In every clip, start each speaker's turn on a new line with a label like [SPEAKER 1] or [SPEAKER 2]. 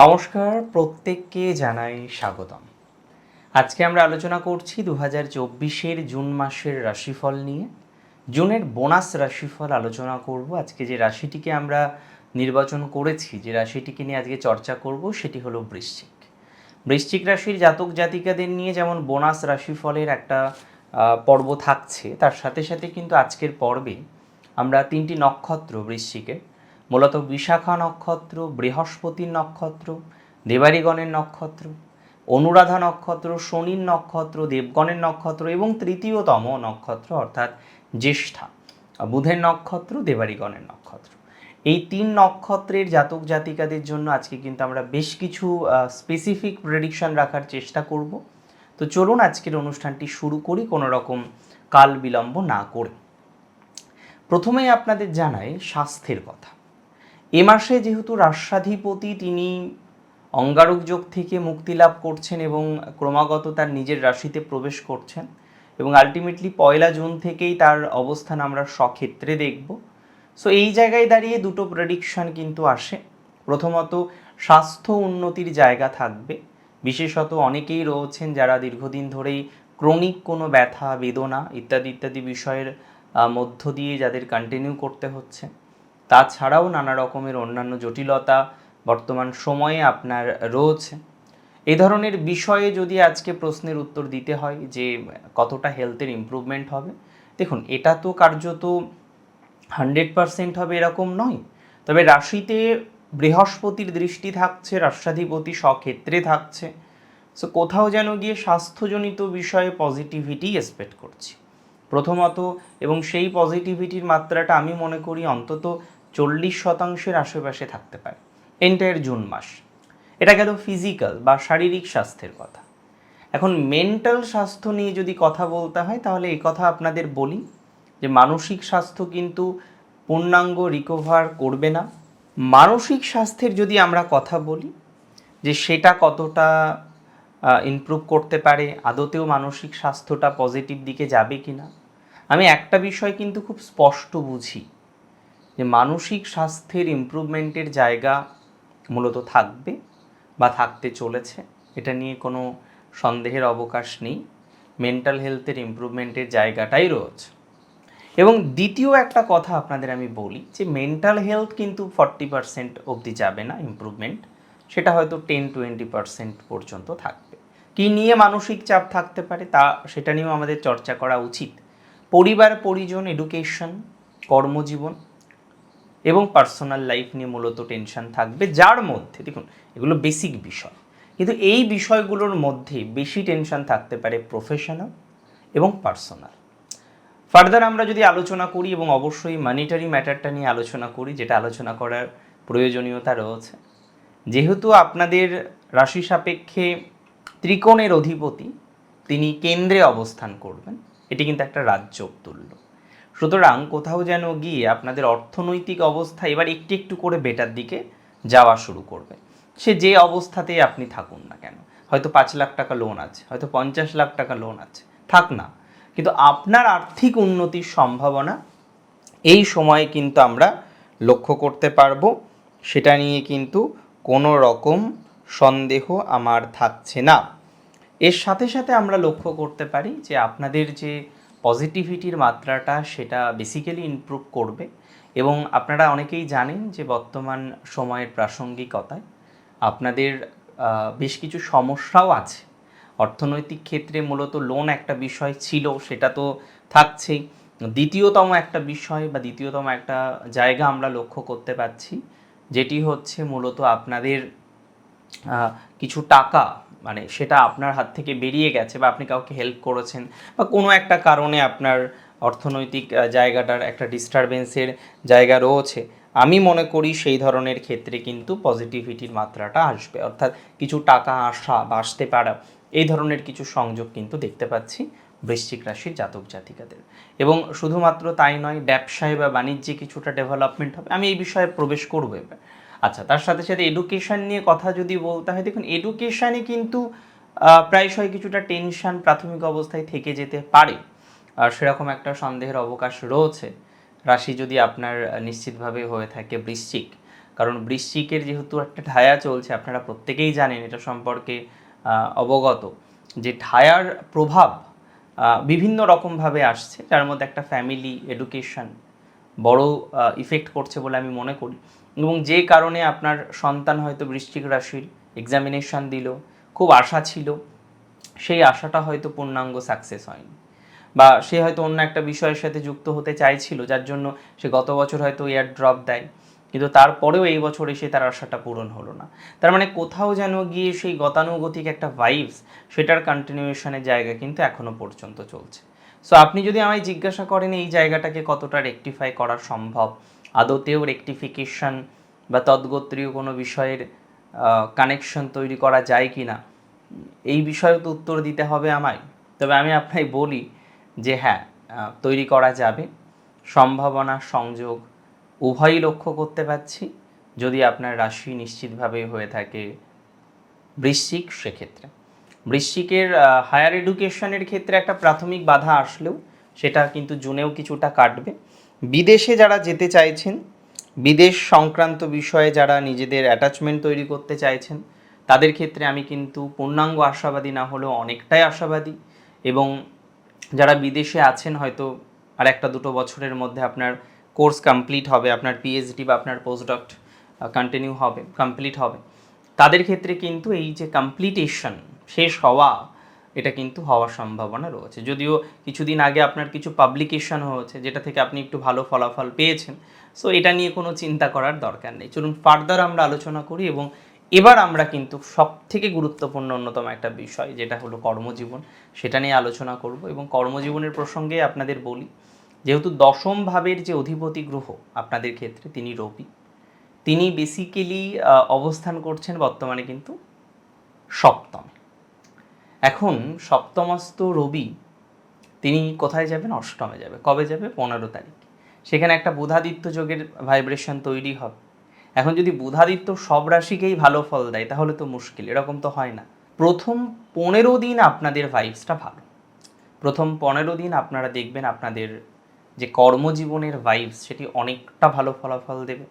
[SPEAKER 1] নমস্কার, প্রত্যেককে জানাই স্বাগতম। আজকে আমরা আলোচনা করছি দু হাজার চব্বিশের জুন মাসের রাশিফল নিয়ে। জুনের বোনাস রাশিফল আলোচনা করব। আজকে যে রাশিটিকে আমরা নির্বাচন করেছি, যে রাশিটিকে নিয়ে আজকে চর্চা করব, সেটি হলো বৃশ্চিক। বৃশ্চিক রাশির জাতক জাতিকাদের নিয়ে যেমন বোনাস রাশিফলের একটা পর্ব থাকছে, তার সাথে সাথে কিন্তু আজকের পর্বে আমরা তিনটি নক্ষত্র বৃশ্চিকের। মূলত বিশাখা নক্ষত্র বৃহস্পতির নক্ষত্র দেবারিগণের নক্ষত্র, অনুরাধা নক্ষত্র, শনির নক্ষত্র, দেবগণের নক্ষত্র এবং তৃতীয়তম নক্ষত্র অর্থাৎ জ্যেষ্ঠা, বুধের নক্ষত্র দেবারিগণের নক্ষত্র। এই তিন নক্ষত্রের জাতক জাতিকাদের জন্য আজকে কিন্তু আমরা বেশ কিছু স্পেসিফিক প্রেডিকশন রাখার চেষ্টা করব। তো চলুন আজকের অনুষ্ঠানটি শুরু করি কোনো রকম কাল বিলম্ব না করে। প্রথমেই আপনাদের জানাই স্বাস্থ্যের কথা। এ মাসে যেহেতু রাষ্ট্রাধিপতি তিনি অঙ্গারক যোগ থেকে মুক্তি লাভ করছেন এবং ক্রমাগত তার নিজের রাশিতে প্রবেশ করছেন এবং আলটিমেটলি পয়লা জুন থেকেই তার অবস্থান আমরা সক্ষেত্রে দেখব। সো এই জায়গায় দাঁড়িয়ে দুটো প্রেডিকশন কিন্তু আসে। প্রথমত, স্বাস্থ্য উন্নতির জায়গা থাকবে। বিশেষত অনেকেই রয়েছেন যারা দীর্ঘদিন ধরেই ক্রনিক কোনো ব্যথা, বেদনা ইত্যাদি ইত্যাদি বিষয়ের মধ্য দিয়ে যাদের কন্টিনিউ করতে হচ্ছে। তাছাড়াও নানা রকমের অন্যান্য জটিলতা বর্তমান সময়ে আপনার রয়েছে। এই ধরনের বিষয়ে যদি আজকে প্রশ্নের উত্তর দিতে হয় যে কতটা হেলথের ইমপ্রুভমেন্ট হবে, দেখুন, এটা তো কার্যত হান্ড্রেড পারসেন্ট হবে এরকম নয়। তবে রাশিতে বৃহস্পতির দৃষ্টি থাকছে, রাষ্ট্রাধিপতি স্বক্ষেত্রে থাকছে। সো কোথাও যেন গিয়ে স্বাস্থ্যজনিত বিষয়ে পজিটিভিটি এক্সপেক্ট করছি। প্রথমত, এবং সেই পজিটিভিটির মাত্রাটা আমি মনে করি অন্তত চল্লিশ শতাংশের আশেপাশে থাকতে পারে। এন্টায়ার জুন মাস। এটা গেল ফিজিক্যাল বা শারীরিক স্বাস্থ্যের কথা? এখন মেন্টাল স্বাস্থ্য নিয়ে যদি কথা বলতে হয়, তাহলে এই কথা আপনাদের বলি যে মানসিক স্বাস্থ্য কিন্তু পূর্ণাঙ্গ রিকভার করবে না। মানসিক স্বাস্থ্যের যদি আমরা কথা বলি যে সেটা কতটা ইমপ্রুভ করতে পারে, আদতেও মানসিক স্বাস্থ্যটা পজিটিভ দিকে যাবে কি না আমি একটা বিষয় কিন্তু খুব স্পষ্ট বুঝি। যে মানসিক স্বাস্থ্যের ইমপ্রুভমেন্টের জায়গা মূলত থাকবে বা থাকতে চলেছে, এটা নিয়ে কোনো সন্দেহের অবকাশ নেই। মেন্টাল হেলথের ইমপ্রুভমেন্টের জায়গাটাই রয়েছে। এবং দ্বিতীয় একটা কথা আপনাদের আমি বলি যে মেন্টাল হেলথ কিন্তু ফর্টি পার্সেন্ট অবধি যাবে না ইমপ্রুভমেন্ট সেটা হয়তো টেন টোয়েন্টি পার্সেন্ট পর্যন্ত থাকবে। কী নিয়ে মানসিক চাপ থাকতে পারে তা সেটা নিয়েও আমাদের চর্চা করা উচিত। পরিবার, পরিজন এডুকেশন কর্মজীবন এবং পার্সোনাল লাইফ নিয়ে মূলত টেনশন থাকবে, যার মধ্যে, দেখুন, এগুলো বেসিক বিষয়। কিন্তু এই বিষয়গুলোর মধ্যে বেশি টেনশন থাকতে পারে প্রফেশনাল এবং পার্সোনাল ফার্দার আমরা যদি আলোচনা করি এবং অবশ্যই মানিটারি ম্যাটারটা নিয়ে আলোচনা করি, যেটা আলোচনা করার প্রয়োজনীয়তা রয়েছে, যেহেতু আপনাদের রাশি সাপেক্ষে ত্রিকোণের অধিপতি, তিনি কেন্দ্রে অবস্থান করবেন, এটি কিন্তু একটা রাজ্য তুল্য সুতরাং কোথাও যেন গিয়ে আপনাদের অর্থনৈতিক অবস্থা এবার একটু একটু করে বেটার দিকে যাওয়া শুরু করবে। সে যে অবস্থাতেই আপনি থাকুন না কেন? হয়তো পাঁচ লাখ টাকা লোন আছে, হয়তো পঞ্চাশ লাখ টাকা লোন আছে, থাক না। কিন্তু আপনার আর্থিক উন্নতির সম্ভাবনা এই সময়ে কিন্তু আমরা লক্ষ্য করতে পারব। সেটা নিয়ে কিন্তু কোনো রকম সন্দেহ আমার থাকছে না। এর সাথে সাথে আমরা লক্ষ্য করতে পারি যে আপনাদের যে পজিটিভিটির মাত্রাটা সেটা বেসিক্যালি ইমপ্রুভ করবে। এবং আপনারা অনেকেই জানেন যে বর্তমান সময়ের প্রাসঙ্গিকতায় আপনাদের বেশ কিছু সমস্যাও আছে। অর্থনৈতিক ক্ষেত্রে মূলত লোন একটা বিষয় ছিল, সেটা তো থাকছেই। দ্বিতীয়তম একটা বিষয় বা দ্বিতীয়তম একটা জায়গা আমরা লক্ষ্য করতে পারছি, যেটি হচ্ছে মূলত আপনাদের কিছু টাকা মানে সেটা আপনার হাত থেকে বেরিয়ে গেছে বা আপনি কাউকে হেল্প করেছেন বা কোনো একটা কারণে আপনার অর্থনৈতিক জায়গাটার একটা ডিস্টারবেন্সের জায়গা রয়েছে, আমি মনে করি সেই ধরনের ক্ষেত্রে কিন্তু পজিটিভিটির মাত্রাটা আসবে। অর্থাৎ কিছু টাকা আসা বা আসতে পারা, এই ধরনের কিছু সংযোগ কিন্তু দেখতে পাচ্ছি বৃশ্চিক রাশির জাতক জাতিকাদের। এবং শুধুমাত্র তাই নয়, ব্যবসায় বা বাণিজ্যে কিছুটা ডেভেলপমেন্ট হবে, আমি এই বিষয়ে প্রবেশ করব এবার। আচ্ছা তার সাথে সাথে এডুকেশন নিয়ে কথা যদি বলতে হয় দেখুন এডুকেশানে কিন্তু প্রায়শই কিছুটা টেনশন প্রাথমিক অবস্থায় থেকে যেতে পারে। আর সেরকম একটা সন্দেহের অবকাশ রয়েছে। রাশি যদি আপনার নিশ্চিতভাবে হয়ে থাকে বৃশ্চিক। কারণ বৃশ্চিকের যেহেতু একটা ঠায়া চলছে, আপনারা প্রত্যেকেই জানেন এটা সম্পর্কে অবগত। যে ঠায়ার প্রভাব বিভিন্ন রকমভাবে আসছে, যার মধ্যে একটা ফ্যামিলি এডুকেশন বড় ইফেক্ট করছে বলে আমি মনে করি। এবং যে কারণে আপনার সন্তান হয়তো বৃশ্চিক রাশির এক্সামিনেশন দিল, খুব আশা ছিল, সেই আশাটা হয়তো পূর্ণাঙ্গ সাকসেস হয়নি। বা সে হয়তো অন্য একটা বিষয়ের সাথে যুক্ত হতে চাইছিল, যার জন্য সে গত বছর হয়তো এয়ার ড্রপ দেয়, কিন্তু তারপরেও এই বছর এসে তার আশাটা পূরণ হলো না। তার মানে কোথাও যেন গিয়ে সেই গতানুগতিক একটা ভাইবস সেটার কন্টিনিউয়েশনের জায়গা কিন্তু এখনও পর্যন্ত চলছে। সো আপনি যদি আমায় জিজ্ঞাসা করেন এই জায়গাটাকে কতটা রেকটিফাই করা সম্ভব, আদতেও রেকটিফিকেশন বা তদ্গোত্রীয় কোনো বিষয়ের কানেকশন তৈরি করা যায় কি না এই বিষয়ে তো উত্তর দিতে হবে আমায়। তবে আমি আপনাকে বলি যে হ্যাঁ তৈরি করা যাবে। সম্ভাবনা, সংযোগ উভয়ই লক্ষ্য করতে পারছি। যদি আপনার রাশি নিশ্চিতভাবে হয়ে থাকে বৃশ্চিক, সেক্ষেত্রে। বৃশ্চিকের হায়ার এডুকেশনের ক্ষেত্রে একটা প্রাথমিক বাধা আসলেও সেটা কিন্তু জুনেও কিছুটা কাটবে। বিদেশে যারা যেতে চাইছেন, বিদেশ সংক্রান্ত বিষয়ে যারা নিজেদের অ্যাটাচমেন্ট তৈরি করতে চাইছেন, তাদের ক্ষেত্রে আমি কিন্তু পূর্ণাঙ্গ আশাবাদী না হলেও অনেকটাই আশাবাদী এবং যারা বিদেশে আছেন হয়তো আর একটা দুটো বছরের মধ্যে আপনার কোর্স কমপ্লিট হবে, আপনার পিএইচডি বা আপনার পোস্টডক্ট কন্টিনিউ হবে কমপ্লিট হবে। তাদের ক্ষেত্রে কিন্তু এই যে কমপ্লিটেশন শেষ হওয়া, এটা কিন্তু হওয়ার সম্ভাবনা রয়েছে। যদিও কিছুদিন আগে আপনার কিছু পাবলিকেশন হয়েছে, যেটা থেকে আপনি একটু ভালো ফলাফল পেয়েছেন। সো এটা নিয়ে কোনো চিন্তা করার দরকার নেই। চলুন ফার্দার আমরা আলোচনা করি এবং এবার আমরা কিন্তু সব থেকে গুরুত্বপূর্ণ অন্যতম একটা বিষয়, যেটা হলো কর্মজীবন। সেটা নিয়ে আলোচনা করব এবং কর্মজীবনের প্রসঙ্গে আপনাদের বলি, যেহেতু দশম ভাবের যে অধিপতি গ্রহ, আপনাদের ক্ষেত্রে তিনি রবি। তিনি বেসিক্যালি অবস্থান করছেন বর্তমানে কিন্তু সপ্তমে। এখন সপ্তমস্ত রবি তিনি কোথায় যাবেন? অষ্টমে যাবে। কবে যাবে? পনেরো তারিখ। সেখানে একটা বুধাদিত্য যোগের ভাইব্রেশন তৈরি হবে এখন যদি বুধাদিত্য সব রাশিকেই ভালো ফল দেয়, তাহলে তো মুশকিল। এরকম তো হয় না। প্রথম পনেরো দিন আপনাদের ভাইবসটা ভালো। প্রথম পনেরো দিন আপনারা দেখবেন আপনাদের যে কর্মজীবনের ভাইবস সেটি অনেকটা ভালো ফলাফল দেবে।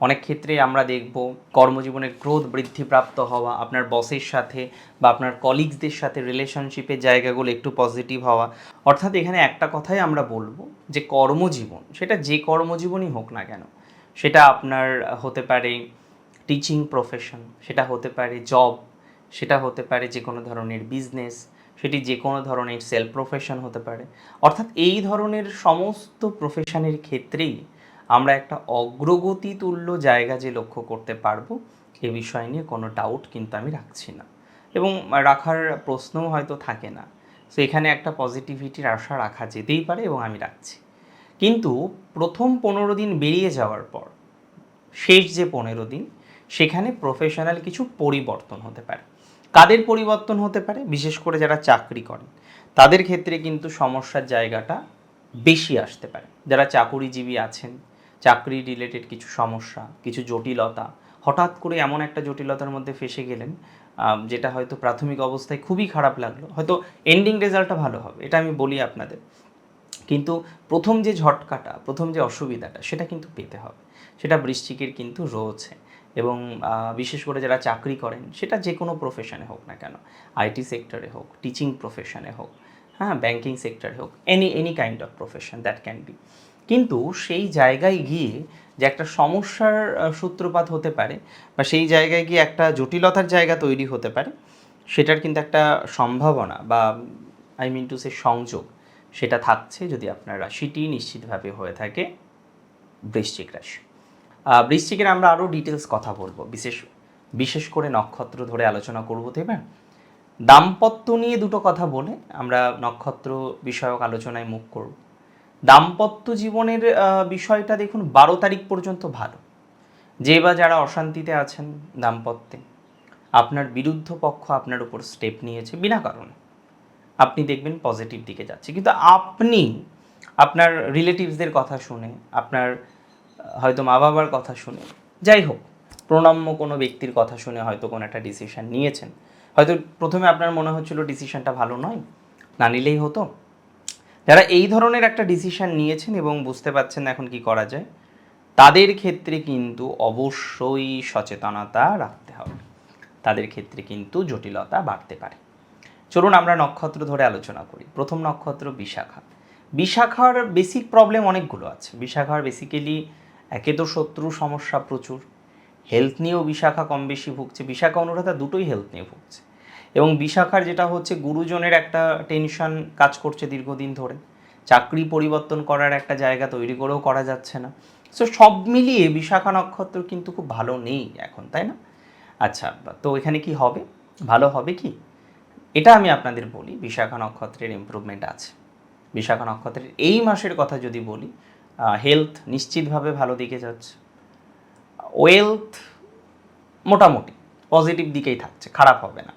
[SPEAKER 1] অনেক ক্ষেত্রে আমরা দেখব কর্মজীবনের গ্রোথ বৃদ্ধিপ্রাপ্ত হওয়া, আপনার বসের সাথে বা আপনার কলিগসদের সাথে রিলেশনশিপের জায়গাগুলো একটু পজিটিভ হওয়া। অর্থাৎ এখানে একটা কথাই আমরা বলব যে কর্মজীবন, সেটা যে কর্মজীবনই হোক না কেন, সেটা আপনার হতে পারে টিচিং প্রফেশন সেটা হতে পারে জব সেটা হতে পারে যে কোনো ধরনের বিজনেস সেটি যে কোনো ধরনের সেলফ প্রফেশন হতে পারে। অর্থাৎ এই ধরনের সমস্ত প্রফেশনের ক্ষেত্রেই আমরা একটা অগ্রগতি তুল্য জায়গা যে লক্ষ্য করতে পারব, এ বিষয় নিয়ে কোনো ডাউট কিন্তু আমি রাখছি না। এবং রাখার প্রশ্নও হয়তো থাকে না। সো এখানে একটা পজিটিভিটির আশা রাখা যেতেই পারে এবং আমি রাখছি। কিন্তু প্রথম পনেরো দিন বেরিয়ে যাওয়ার পর, শেষ যে পনেরো দিন, সেখানে প্রফেশনাল কিছু পরিবর্তন হতে পারে। কাদের পরিবর্তন হতে পারে? বিশেষ করে যারা চাকরি করেন। তাদের ক্ষেত্রে কিন্তু সমস্যার জায়গাটা বেশি আসতে পারে। যারা চাকুরিজীবী আছেন চাকরি রিলেটেড কিছু সমস্যা, কিছু জটিলতা। হঠাৎ করে এমন একটা জটিলতার মধ্যে ফেসে গেলেন যেটা হয়তো প্রাথমিক অবস্থায় খুবই খারাপ লাগল। হয়তো এন্ডিং রেজাল্টটা ভালো হবে, এটা আমি বলি আপনাদের। কিন্তু প্রথম যে ঝটকাটা, প্রথম যে অসুবিধাটা, সেটা কিন্তু পেতে হবে। সেটা বৃশ্চিকের কিন্তু রয়েছে। এবং বিশেষ করে যারা চাকরি করেন, সেটা যে কোনো প্রফেশনে হোক না কেন। আইটি সেক্টরে হোক টিচিং প্রফেশনে হোক হ্যাঁ ব্যাংকিং সেক্টরে হোক any any kind of profession that can be কিন্তু সেই জায়গায় গিয়ে যে একটা সমস্যার সূত্রপাত হতে পারে বা সেই জায়গায় গিয়ে একটা জটিলতার জায়গা তৈরি হতে পারে, সেটার কিন্তু একটা সম্ভাবনা বা আই মিন টু সে সংযোগ সেটা থাকছে যদি আপনার রাশিটি নিশ্চিতভাবে হয়ে থাকে বৃশ্চিক রাশি। বৃশ্চিকের আমরা আরও ডিটেলস কথা বলব, বিশেষ বিশেষ করে নক্ষত্র ধরে আলোচনা করব তো এবার। দাম্পত্য নিয়ে দুটো কথা বলে আমরা নক্ষত্র বিষয়ক আলোচনায় মুখ করব। দাম্পত্য জীবনের বিষয়টা দেখুন বারো তারিখ পর্যন্ত ভালো। যে বা যারা অশান্তিতে আছেন দাম্পত্যে, আপনার বিরুদ্ধ পক্ষ আপনার উপর স্টেপ নিয়েছে বিনা কারণে। আপনি দেখবেন পজিটিভ দিকে যাচ্ছে। কিন্তু আপনি, আপনার রিলেটিভসদের কথা শুনে, আপনার হয়তো মা বাবার কথা শুনে, যাই হোক, প্রণম্য কোনো ব্যক্তির কথা শুনে হয়তো কোনো একটা ডিসিশন নিয়েছেন। হয়তো প্রথমে আপনার মনে হচ্ছিল ডিসিশানটা ভালো নয়, না নিলেই হতো। যারা এই ধরনের একটা ডিসিশন নিয়েছেন এবং বুঝতে পারছেন এখন কি করা যায়, তাদের ক্ষেত্রে কিন্তু অবশ্যই সচেতনতা রাখতে হবে। তাদের ক্ষেত্রে কিন্তু জটিলতা বাড়তে পারে। চলুন আমরা নক্ষত্র ধরে আলোচনা করি। প্রথম নক্ষত্র বিশাখা। বিশাখার বেসিক প্রবলেম অনেকগুলো আছে। বিশাখার বেসিক্যালি একে তো শত্রু সমস্যা প্রচুর। হেলথ নিয়েও বিশাখা কম বেশি ভুগছে। বিশাখা অনুরাধা দুটোই হেলথ নিয়ে ভুগছে। এবং বিশাখার যেটা হচ্ছে গুরুজনের একটা টেনশন কাজ করছে দীর্ঘদিন ধরে। চাকরি পরিবর্তন করার একটা জায়গা তৈরি করেও করা যাচ্ছে না। সো সব মিলিয়ে বিশাখা নক্ষত্র কিন্তু খুব ভালো নেই এখন, তাই না? আচ্ছা তো এখানে কি হবে? ভালো হবে কি? এটা আমি আপনাদের বলি, বিশাখা নক্ষত্রের ইম্প্রুভমেন্ট আছে। বিশাখা নক্ষত্রের এই মাসের কথা যদি বলি হেলথ নিশ্চিতভাবে ভালো দিকে যাচ্ছে। ওয়েলথ মোটামুটি পজিটিভ দিকেই থাকছে, খারাপ হবে না।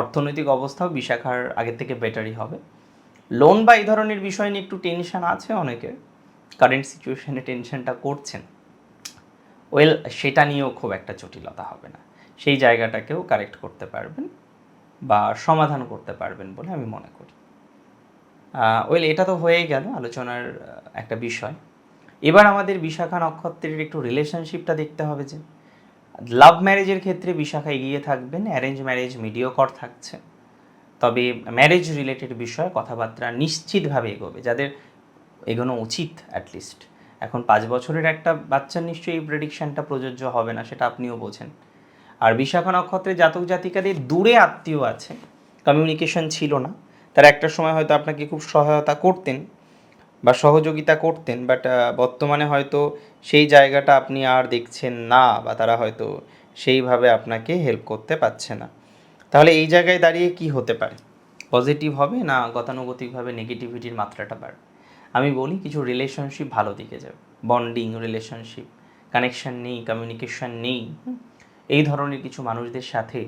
[SPEAKER 1] অর্থনৈতিক অবস্থাও বিশাখার আগের থেকে বেটারই হবে। লোন বা এই ধরনের বিষয় নিয়ে একটু টেনশন আছে অনেকের। কারেন্ট সিচুয়েশনে টেনশনটা করছেন। ওয়েল সেটা নিয়েও খুব একটা জটিলতা হবে না। সেই জায়গাটাকেও কারেক্ট করতে পারবেন বা সমাধান করতে পারবেন বলে আমি মনে করি। ওয়েল এটা তো হয়েই গেল আলোচনার একটা বিষয়। এবার আমাদের বিশাখা নক্ষত্রের একটু রিলেশনশিপটা দেখতে হবে যে লাভ ম্যারেজের ক্ষেত্রে বিশাখা এগিয়ে থাকবেন অ্যারেঞ্জ ম্যারেজ মিডিওকর থাকছে। তবে ম্যারেজ রিলেটেড বিষয়ে কথাবার্তা নিশ্চিতভাবে এগোবে, যাদের এগোনো উচিত অ্যাটলিস্ট এখন পাঁচ বছরের একটা বাচ্চার নিশ্চয়ই এই প্রেডিকশানটা প্রযোজ্য হবে না, সেটা আপনিও বোঝেন। আর বিশাখা নক্ষত্রে জাতক জাতিকাদের দূরে আত্মীয় আছে কমিউনিকেশন ছিল না। তারা একটা সময় হয়তো আপনাকে খুব সহায়তা করতেন বা সহযোগিতা করতেন বাট বর্তমানে হয়তো সেই জায়গাটা আপনি আর দেখছেন না বা তারা হয়তো সেইভাবে আপনাকে হেল্প করতে পারছে না। তাহলে এই জায়গায় দাঁড়িয়ে কি হতে পারে? পজিটিভ হবে না গতানুগতিকভাবে নেগেটিভিটির মাত্রাটা বাড়বে? আমি বলি কিছু রিলেশনশিপ ভালো দিকে যাবে। বন্ডিং রিলেশনশিপ কানেকশন নেই কমিউনিকেশন নেই এই ধরনের কিছু মানুষদের সাথে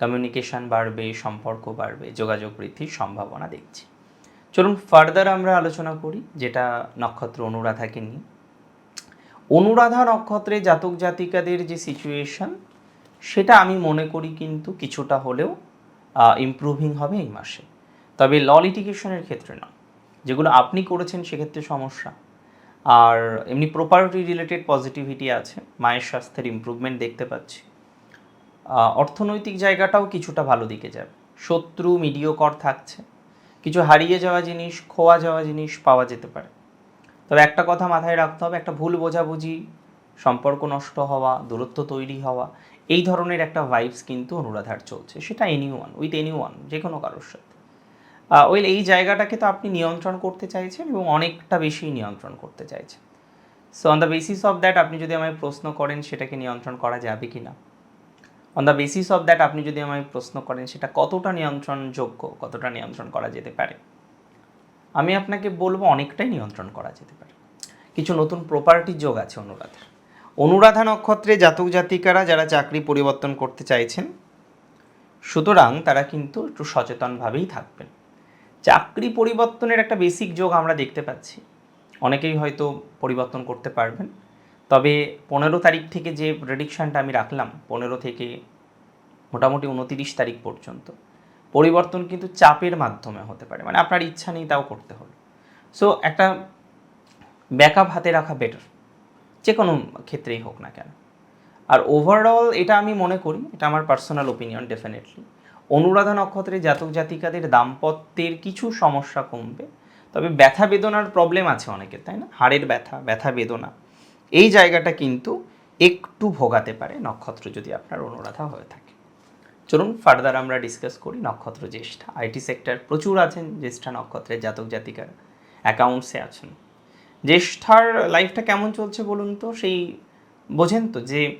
[SPEAKER 1] কমিউনিকেশন বাড়বে, সম্পর্ক বাড়বে, যোগাযোগ বৃদ্ধির সম্ভাবনা দেখছি। চলুন ফার্দার আমরা আলোচনা করি, যেটা নক্ষত্র অনুরাধাকে নিয়ে। অনুরাধা নক্ষত্রে জাতক জাতিকাদের যে সিচুয়েশন সেটা আমি মনে করি কিন্তু কিছুটা হলেও ইমপ্রুভিং হবে এই মাসে। তবে ল লিটিগেশনের ক্ষেত্রে না। যেগুলো আপনি করেছেন সেক্ষেত্রে সমস্যা। আর এমনি প্রপার্টি রিলেটেড পজিটিভিটি আছে, মায়ের স্বাস্থ্যের ইমপ্রুভমেন্ট দেখতে পাচ্ছি। অর্থনৈতিক জায়গাটাও কিছুটা ভালো দিকে যাবে। শত্রু মিডিয়কর থাকছে। কিছু হারিয়ে যাওয়া জিনিস, খোয়া যাওয়া জিনিস পাওয়া যেতে পারে। তবে একটা কথা মাথায় রাখতে হবে, একটা ভুল বোঝাবুঝি, সম্পর্ক নষ্ট হওয়া, দূরত্ব তৈরি হওয়া, এই ধরনের একটা ভাইবস কিন্তু অনুরাধার চলছে। সেটা anyone with anyone যে কোনো কারোর সাথে। ওয়েল এই জায়গাটাকে তো আপনি নিয়ন্ত্রণ করতে চাইছেন এবং অনেকটা বেশি নিয়ন্ত্রণ করতে চাইছেন। So on the basis of that আপনি যদি আমায় প্রশ্ন করেন সেটাকে নিয়ন্ত্রণ করা যাবে কি না on the basis of that আপনি যদি আমায় প্রশ্ন করেন, সেটা কতটা নিয়ন্ত্রণযোগ্য, কতটা নিয়ন্ত্রণ করা যেতে পারে? আমি আপনাকে বলব, অনেকটাই নিয়ন্ত্রণ করা যেতে পারে। কিছু নতুন প্রপার্টির যোগ আছে অনুরাধার। অনুরাধা নক্ষত্রে জাতক জাতিকারা যারা চাকরি পরিবর্তন করতে চাইছেন, সুতরাং তারা কিন্তু একটু সচেতনভাবেই থাকবেন। চাকরি পরিবর্তনের একটা বেসিক যোগ আমরা দেখতে পাচ্ছি। অনেকেই হয়তো পরিবর্তন করতে পারবেন। তবে পনেরো তারিখ থেকে যে প্রেডিকশানটা আমি রাখলাম, পনেরো থেকে মোটামুটি উনতিরিশ তারিখ পর্যন্ত, পরিবর্তন কিন্তু চাপের মাধ্যমে হতে পারে। মানে আপনার ইচ্ছা নেই তাও করতে হবে সো একটা ব্যাকআপ হাতে রাখা বেটার যে কোনো ক্ষেত্রেই হোক না কেন। আর ওভারঅল এটা আমি মনে করি, এটা আমার পার্সোনাল ওপিনিয়ন ডেফিনেটলি অনুরাধা নক্ষত্রে জাতক জাতিকাদের দাম্পত্যের কিছু সমস্যা কমবে, তবে ব্যথা বেদনার প্রবলেম আছে অনেকের, তাই না? হাড়ের ব্যথা ব্যথা বেদনা। এই জায়গাটা কিন্তু একটু ভোগাতে পারে নক্ষত্র যদি আপনার অনুরাধা হয়ে থাকে। চলুন ফার্দার আমরা ডিসকাস করি নক্ষত্র জ্যেষ্ঠা। আইটি সেক্টর প্রচুর আছেন জ্যেষ্ঠা নক্ষত্রের জাতক জাতিকারা। অ্যাকাউন্টসে আছেন। জ্যেষ্ঠার লাইফটা কেমন চলছে বলুন তো? সেই বোঝেন তো যে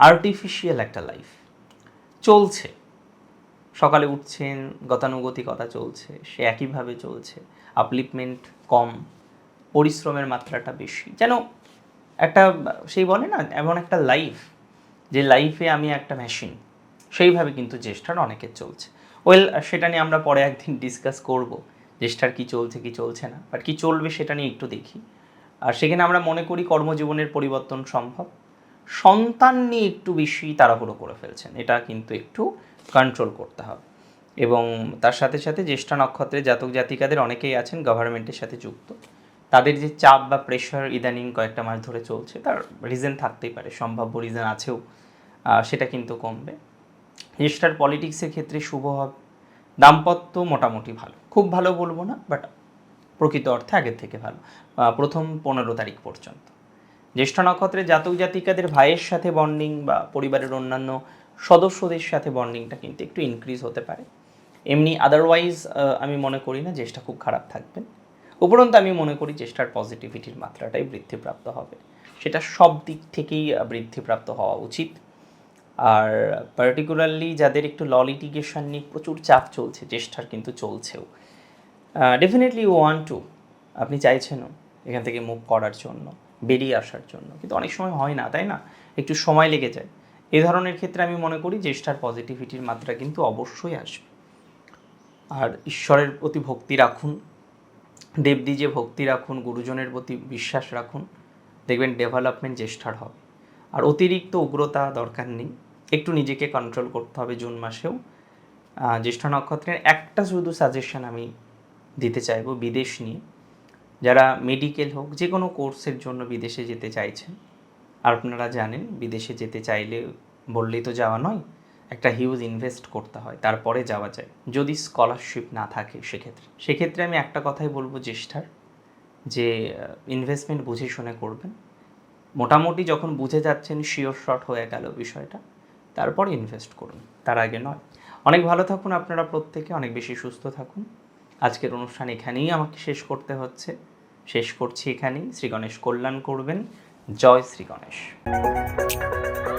[SPEAKER 1] আর্টিফিশিয়াল একটা লাইফ চলছে। সকালে উঠছেন, গতানুগতিকতা চলছে, সে একইভাবে চলছে। আপলিপমেন্ট কম, পরিশ্রমের মাত্রাটা বেশি। যেন একটা, সেই বলে না, এমন একটা লাইফ যে লাইফে আমি একটা মেশিন সেইভাবে কিন্তু জ্যেষ্ঠার অনেকের চলছে। ওয়েল সেটা নিয়ে আমরা পরে একদিন ডিসকাস করব, জ্যেষ্ঠার কি চলছে কি চলছে না বাট কি চলবে সেটা নিয়ে একটু দেখি। আর সেখানে আমরা মনে করি কর্মজীবনের পরিবর্তন সম্ভব। সন্তান নিয়ে একটু বেশি তাড়াহুড়ো করে ফেলছেন, এটা কিন্তু একটু কন্ট্রোল করতে হবে। এবং তার সাথে সাথে জ্যেষ্ঠা নক্ষত্রে জাতক জাতিকাদের অনেকেই আছেন গভর্নমেন্টের সাথে যুক্ত। তাদের যে চাপ বা প্রেশার ইদানিং কয়েকটা মাস ধরে চলছে, তার রিজন থাকতেই পারে, সম্ভাব্য রিজন আছেও সেটা কিন্তু কমবে। রেজিস্টার পলিটিক্সের ক্ষেত্রে শুভ হবে দাম্পত্য মোটামুটি ভালো। খুব ভালো বলব না বাট প্রকৃত অর্থে আগের থেকে ভালো। প্রথম পনেরো তারিখ পর্যন্ত। জ্যেষ্ঠ নক্ষত্রে জাতক জাতিকাদের ভাইয়ের সাথে বন্ডিং বা পরিবারের অন্যান্য সদস্যদের সাথে বন্ডিংটা কিন্তু একটু ইনক্রিজ হতে পারে। এমনি আদারওয়াইজ আমি মনে করি না, জ্যেষ্ঠা খুব খারাপ থাকবেন। উপরন্তু আমি মনে করি জ্যেষ্ঠার পজিটিভিটির মাত্রাটাই বৃদ্ধিপ্রাপ্ত হবে। সেটা সব দিক থেকেই বৃদ্ধিপ্রাপ্ত হওয়া উচিত। আর পার্টিকুলারলি যাদের একটু ল লিটিগেশন নিয়ে প্রচুর চাপ চলছে জ্যেষ্ঠার কিন্তু চলছেও। ডেফিনেটলি ওয়ান টু আপনি চাইছেনও এখান থেকে মুভ করার জন্য, বেরিয়ে আসার জন্য। কিন্তু অনেক সময় হয় না, তাই না? একটু সময় লেগে যায়। এ ধরনের ক্ষেত্রে আমি মনে করি জ্যেষ্ঠার পজিটিভিটির মাত্রা কিন্তু অবশ্যই আসবে। আর ঈশ্বরের প্রতি ভক্তি রাখুন। দেবদ্বীজে ভক্তি রাখুন, গুরুজনের প্রতি বিশ্বাস রাখুন, দেখবেন ডেভেলপমেন্ট জ্যেষ্ঠার হবে। আর অতিরিক্ত উগ্রতা দরকার নেই, একটু নিজেকে কন্ট্রোল করতে হবে জুন মাসেও। জ্যেষ্ঠ নক্ষত্রের একটা শুধু সাজেশন আমি দিতে চাইব বিদেশ নিয়ে। যারা মেডিকেল হোক, যে কোনো কোর্সের জন্য বিদেশে যেতে চাইছেন। আর আপনারা জানেন, বিদেশে যেতে চাইলে বললেই তো যাওয়া নয়। একটা হিউজ ইনভেস্ট করতে হয়, তারপরে যাওয়া যায়। যদি স্কলারশিপ না থাকে সেক্ষেত্রে। সেক্ষেত্রে আমি একটা কথাই বলব জ্যেষ্ঠার, যে ইনভেস্টমেন্ট বুঝে শুনে করবেন। মোটামুটি যখন বুঝে যাচ্ছেন শিওর শর্ট হয়ে গেল বিষয়টা, তারপরে ইনভেস্ট করুন। তার আগে নয়। অনেক ভালো থাকুন আপনারা প্রত্যেকে, অনেক বেশি সুস্থ থাকুন। আজকের অনুষ্ঠান এখানেই আমাকে শেষ করতে হচ্ছে। শেষ করছি এখানেই। শ্রী গণেশ কল্যাণ করবেন। জয় শ্রী গণেশ।